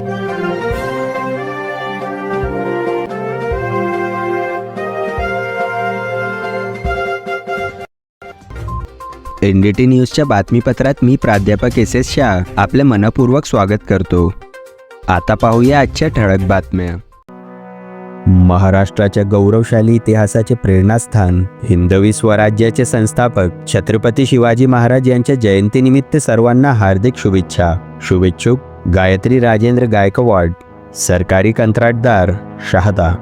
N D T न्यूजच्या बातमीपत्रात मी प्राध्यापक S S Shah आपले मनपूर्वक स्वागत करतो. आता पाहूया आजच्या ठळक बातम्या. महाराष्ट्राच्या गौरवशाली इतिहासाचे प्रेरणास्थान हिंदवी स्वराज्याचे संस्थापक छत्रपती शिवाजी महाराज यांच्या जयंतीनिमित्त सर्वांना हार्दिक शुभेच्छा. शुभेच्छुक. गायत्री राजेंद्र गायकवाड सरकारी कंत्राटदार शहादा.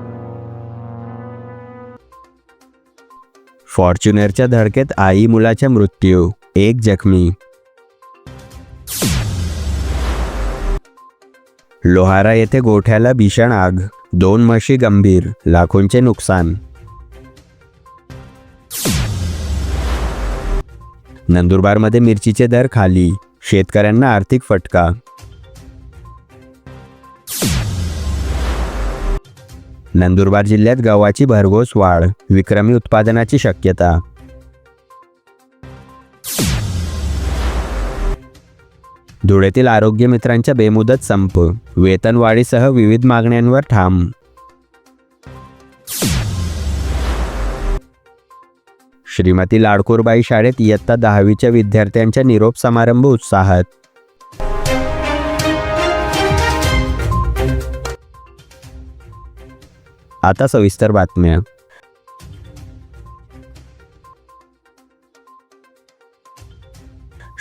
फॉर्च्युनरच्या धडकेत आई मुलाचा मृत्यू एक जखमी. लोहारा येथे गोठ्याला भीषण आग दोन म्हशी गंभीर लाखोंचे नुकसान. नंदुरबारमध्ये मिरचीचे दर खाली शेतकऱ्यांना आर्थिक फटका. नंदुरबार जिल्ह्यात गव्हाची भरघोस वाढ विक्रमी उत्पादनाची शक्यता. धुळ्यातील आरोग्य मित्रांच्या बेमुदत संप वेतनवाढीसह विविध मागण्यांवर ठाम. श्रीमती लाडकोरबाई शाळेत इयत्ता दहावीच्या विद्यार्थ्यांच्या निरोप समारंभ उत्साहात. आता सविस्तर बातम्या.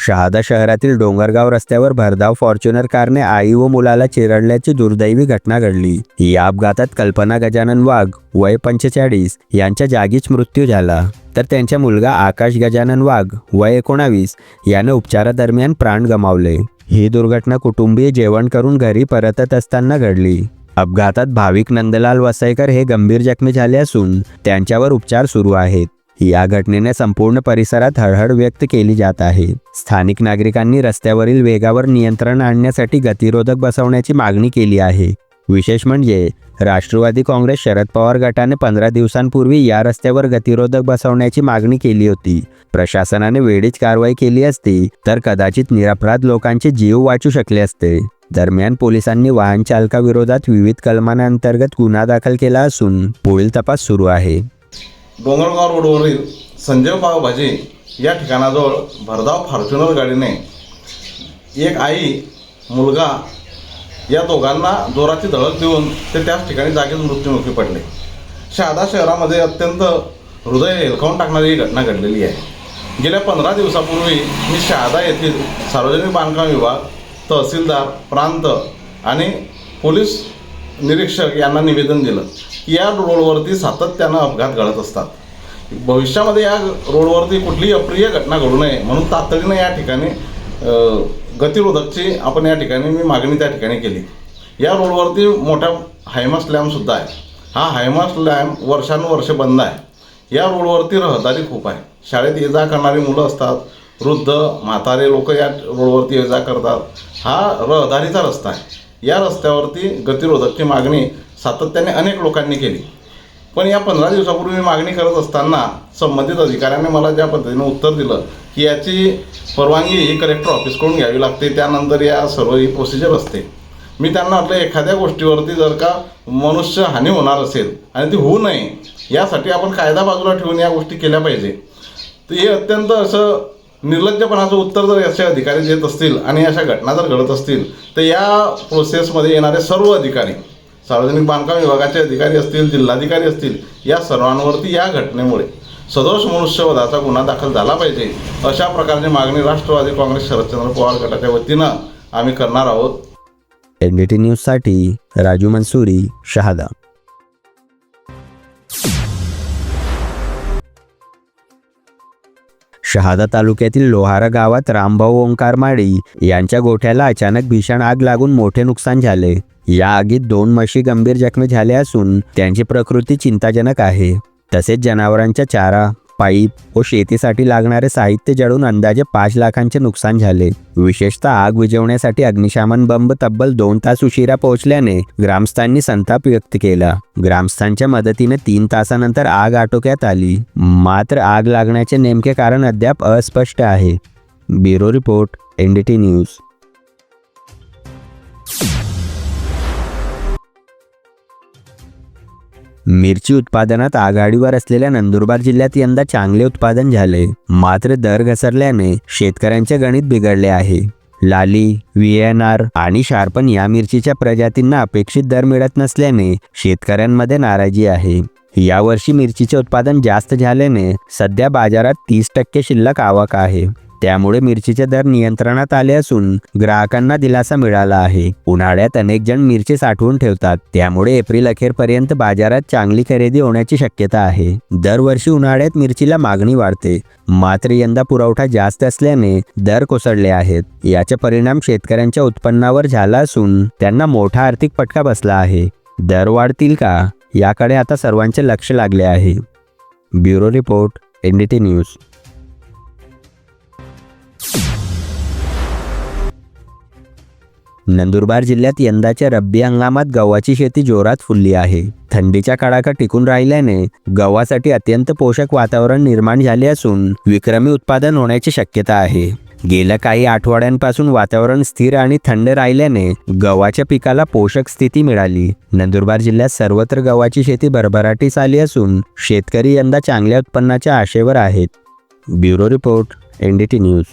शहादा शहरातील डोंगरगाव रस्त्यावर भरधाव फॉर्च्युनर कारने आई व मुलाला चिरडल्याची दुर्दैवी घटना घडली. या अपघातात कल्पना गजानन वाघ वय पंचेचाळीस यांच्या जागीच मृत्यू झाला. तर त्यांचा मुलगा आकाश गजानन वाघ वय एकोणावीस याने उपचारादरम्यान प्राण गमावले. ही दुर्घटना कुटुंबीय जेवण करून घरी परतत असताना घडली. अपघातात भाविक नंदलाल वसईकर हे गंभीर जखमी झाले असून त्यांच्यावर उपचार सुरू आहेत. या घटनेने संपूर्ण परिसरात हळहळ व्यक्त केली जात आहे. स्थानिक नागरिकांनी रस्त्यावरील वेगावर नियंत्रण आणण्यासाठी गतिरोधक बसवण्याची मागणी केली आहे. विशेष म्हणजे राष्ट्रवादी काँग्रेस शरद पवार गटाने पंधरा दिवसांपूर्वी या रस्त्यावर गतिरोधक बसवण्याची मागणी केली होती. प्रशासनाने वेळीच कारवाई केली असती तर कदाचित निरपराध लोकांचे जीव वाचू शकले असते. दरम्यान पोलिसांनी वाहन चालकाविरोधात विविध कलमांअंतर्गत गुन्हा दाखल केला असून पुढील तपास सुरू आहे. डोंगरगाव रोडवरील संजय पाव भाजी या ठिकाणाजवळ भरधाव फॉर्च्युनर गाडीने एक आई मुलगा या दोघांना जोराची धडक देऊन ते त्याच ठिकाणी जागीच मृत्युमुखी पडले. शहादा शहरामध्ये अत्यंत हृदय हेलकावून टाकणारी ही घटना घडलेली आहे. गेल्या पंधरा दिवसापूर्वी मी शहादा येथील सार्वजनिक बांधकाम विभाग तहसीलदार प्रांत आणि पोलीस निरीक्षक यांना निवेदन दिलं. की या रोडवरती सातत्यानं अपघात घडत असतात. भविष्यामध्ये या रोडवरती कुठलीही अप्रिय घटना घडू नये म्हणून तातडीनं या ठिकाणी गतिरोधकची आपण या ठिकाणी मी मागणी त्या ठिकाणी केली. या रोडवरती मोठा हायमास लॅम्पसुद्धा आहे. हा हायमास लॅम्प वर्षानुवर्ष बंद आहे. या रोडवरती रहदारी खूप आहे. शाळेत ये जा करणारी मुलं असतात. वृद्ध म्हातारे लोक या रोडवरती ये जा करतात. हा रहदारीचा रस्ता आहे. या रस्त्यावरती गतिरोधकची मागणी सातत्याने अनेक लोकांनी केली. पण या पंधरा दिवसापूर्वी मी मागणी करत असताना संबंधित अधिकाऱ्याने मला ज्या पद्धतीने उत्तर दिलं की याची परवानगी ही कलेक्टर ऑफिसकडून घ्यावी लागते. त्यानंतर या सर्व ही प्रोसिजर असते. मी त्यांना म्हटलं एखाद्या गोष्टीवरती जर का मनुष्य हानी होणार असेल आणि ती होऊ नये यासाठी आपण कायदा बाजूला ठेवून या गोष्टी केल्या पाहिजे. तर हे अत्यंत असं निर्लज्जपणाचं उत्तर जर असे अधिकारी देत असतील आणि अशा घटना जर घडत असतील तर या प्रोसेसमध्ये येणारे सर्व अधिकारी सार्वजनिक बांधकाम विभागाचे अधिकारी असतील जिल्हाधिकारी असतील या सर्वांवरती या घटनेमुळे सदोष मनुष्यवधाचा गुन्हा दाखल झाला पाहिजे अशा प्रकारची मागणी राष्ट्रवादी काँग्रेस शरदचंद्र पवार गटाच्या वतीनं आम्ही करणार आहोत. एन टी न्यूजसाठी राजू मनसुरी शहादा. शहादा तालुक्यातील लोहारा गावात रामभाऊ ओंकार माळी यांच्या गोठ्याला अचानक भीषण आग लागून मोठे नुकसान झाले. या आगीत दोन म्हशी गंभीर जखमी झाल्या असून त्यांची प्रकृती चिंताजनक आहे. तसेच जनावरांच्या चारा पाईप व शेतीसाठी लागणारे साहित्य जळून अंदाजे पाच लाखांचे नुकसान झाले. विशेषतः आग विझवण्यासाठी अग्निशामन बंब तब्बल दोन तास उशिरा पोहोचल्याने ग्रामस्थांनी संताप व्यक्त केला. ग्रामस्थांच्या मदतीने तीन तासानंतर आग आटोक्यात आली. मात्र आग लागण्याचे नेमके कारण अद्याप अस्पष्ट आहे. Bureau report NDT news. मिरची उत्पादनात आघाडीवर असलेल्या नंदुरबार जिल्ह्यात यंदा चांगले उत्पादन झाले. मात्र दर घसरल्याने शेतकऱ्यांचे गणित बिघडले आहे. लाली व्ही एन आर आणि शार्पन या मिरचीच्या प्रजातींना अपेक्षित दर मिळत नसल्याने शेतकऱ्यांमध्ये नाराजी आहे. यावर्षी मिरचीचे उत्पादन जास्त झाल्याने सध्या बाजारात तीस टक्के शिल्लक आवक आहे. त्यामुळे मिरचीचे दर नियंत्रणात आले असून ग्राहकांना दिलासा मिळाला आहे. उन्हाळ्यात अनेक जण मिरची साठवून ठेवतात. त्यामुळे एप्रिल अखेरपर्यंत बाजारात चांगली खरेदी होण्याची शक्यता आहे. दरवर्षी उन्हाळ्यात मिरचीला मागणी वाढते. मात्र यंदा पुरवठा जास्त असल्याने दर कोसळले आहेत. याचे परिणाम शेतकऱ्यांच्या उत्पन्नावर झाला असून त्यांना मोठा आर्थिक फटका बसला आहे. दर वाढतील का? याकडे आता सर्वांचे लक्ष लागले आहे. Bureau report NDT news. Nandurbar जिल्ह्यात यंदाच्या रब्बी हंगामात गव्हाची शेती जोरात फुलली आहे. थंडीच्या काळाका टिकून राहिल्याने गव्हासाठी अत्यंत पोषक वातावरण निर्माण झाले असून विक्रमी उत्पादन होण्याची शक्यता आहे. गेल्या काही आठवड्यांपासून वातावरण स्थिर आणि थंड राहिल्याने गव्हाच्या पिकाला पोषक स्थिती मिळाली. नंदुरबार जिल्ह्यात सर्वत्र गव्हाची शेती भरभराटीस आली असून शेतकरी यंदा चांगल्या उत्पन्नाच्या आशेवर आहेत. Bureau report NDT news.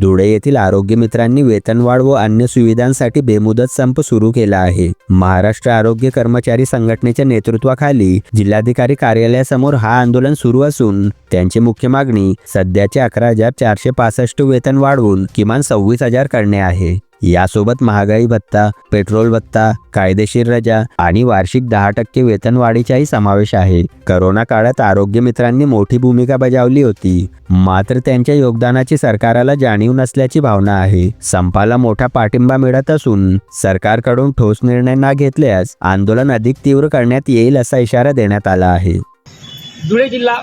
Dhule येथील आरोग्य मित्रांनी वेतनवाढ व अन्य सुविधांसाठी बेमुदत संप सुरू केला आहे. महाराष्ट्र आरोग्य कर्मचारी संघटनेच्या नेतृत्वाखाली जिल्हाधिकारी कार्यालयासमोर हा आंदोलन सुरू असून त्यांची मुख्य मागणी सध्याचे अकरा हजार चारशे पासष्ट वेतन वाढवून किमान सव्वीस हजार करणे आहे. यासोबत महागाई भत्ता पेट्रोल भत्ता कायदेशीर रजा आणि वार्षिक दहा टक्के वेतनवाढीचाही समावेश आहे. करोना काळात आरोग्य मित्रांनी मोठी भूमिका बजावली होती. मात्र त्यांच्या योगदानाची सरकाराला जाणीव नसल्याची भावना आहे. संपाला मोठा पाठिंबा मिळत असून सरकारकडून ठोस निर्णय न घेतल्यास आंदोलन अधिक तीव्र करण्यात येईल असा इशारा देण्यात आला आहे. धुळे जिल्हा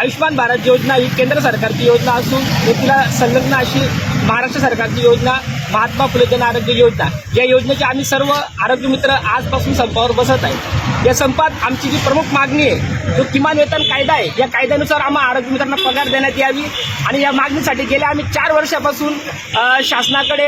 आयुष्यमान भारत योजना ही केंद्र सरकारची योजना असून तिला संलग्न अशी महाराष्ट्र सरकारची योजना महात्मा फुले जन आरोग्य योजना. या योजनेचे आम्ही सर्व आरोग्य मित्र आजपासून संपावर बसत आहे या संपात आमची जी प्रमुख मागणी आहे जो किमान वेतन कायदा आहे या कायद्यानुसार आम्हा आरोग्य मित्रांना पगार देण्यात यावी. आणि या मागणीसाठी गेल्या आम्ही चार वर्षापासून शासनाकडे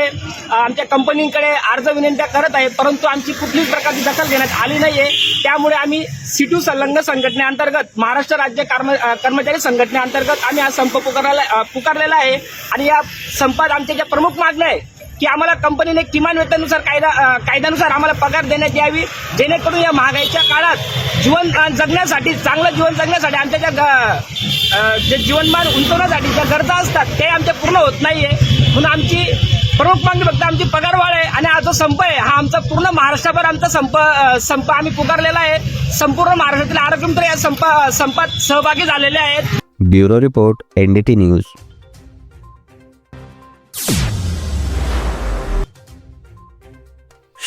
आमच्या कंपनीकडे अर्ज विनंत्या करत आहे परंतु आमची कुठलीच प्रकारची दखल घेण्यात आली नाही आहे त्यामुळे आम्ही सिटू संलग्न संघटनेअंतर्गत महाराष्ट्र राज्य कर्म कर्मचारी संघटनेअंतर्गत आम्ही हा संप पुकारला पुकारलेला आहे. आणि या संपात आमच्या ज्या प्रमुख मागण्या आहे की आम्हाला कंपनीने किमान वेतनानुसार कायदा कायद्यानुसार आम्हाला पगार देण्यात यावी जेणेकरून या महागाईच्या काळात जीवन जगण्यासाठी चांगलं जीवन जगण्यासाठी आमच्या ज्या ग- जे जीवनमान उंचवण्यासाठी ज्या गरजा असतात ते आमच्या पूर्ण होत नाही आहे म्हणून आमची प्रमुख मागणी फक्त आमची पगारवाढ आहे आणि हा जो संप आहे हा आमचा पूर्ण महाराष्ट्रभर आमचा संप संप आम्ही पुकारलेला आहे. संपूर्ण महाराष्ट्रातील आरोग्यमंत्री या संप संपात सहभागी झालेले आहेत. Bureau report NDT news.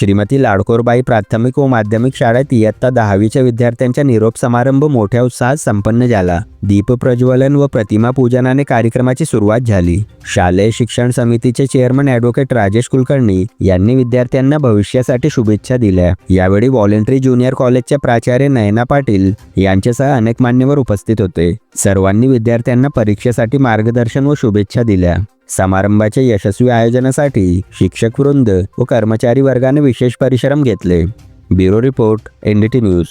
Shrimati Ladkorbai प्राथमिक व माध्यमिक शाळेत इयत्ता दहावीच्या विद्यार्थ्यांचा निरोप समारंभ मोठ्या उत्साहात संपन्न झाला. दीपप्रज्वलन व प्रतिमा पूजनाने कार्यक्रमाची सुरुवात झाली. शालेय शिक्षण समितीचे चेअरमन ॲडव्होकेट राजेश कुलकर्णी यांनी विद्यार्थ्यांना भविष्यासाठी शुभेच्छा दिल्या. यावेळी व्हॉलेंटरी ज्युनियर कॉलेजच्या प्राचार्य नयना पाटील यांच्यासह अनेक मान्यवर उपस्थित होते. सर्वांनी विद्यार्थ्यांना परीक्षेसाठी मार्गदर्शन व शुभेच्छा दिल्या. समारंभाच्या यशस्वी आयोजनासाठी शिक्षक वृंद व कर्मचारी वर्गाने विशेष परिश्रम घेतले. Bureau report NDT news.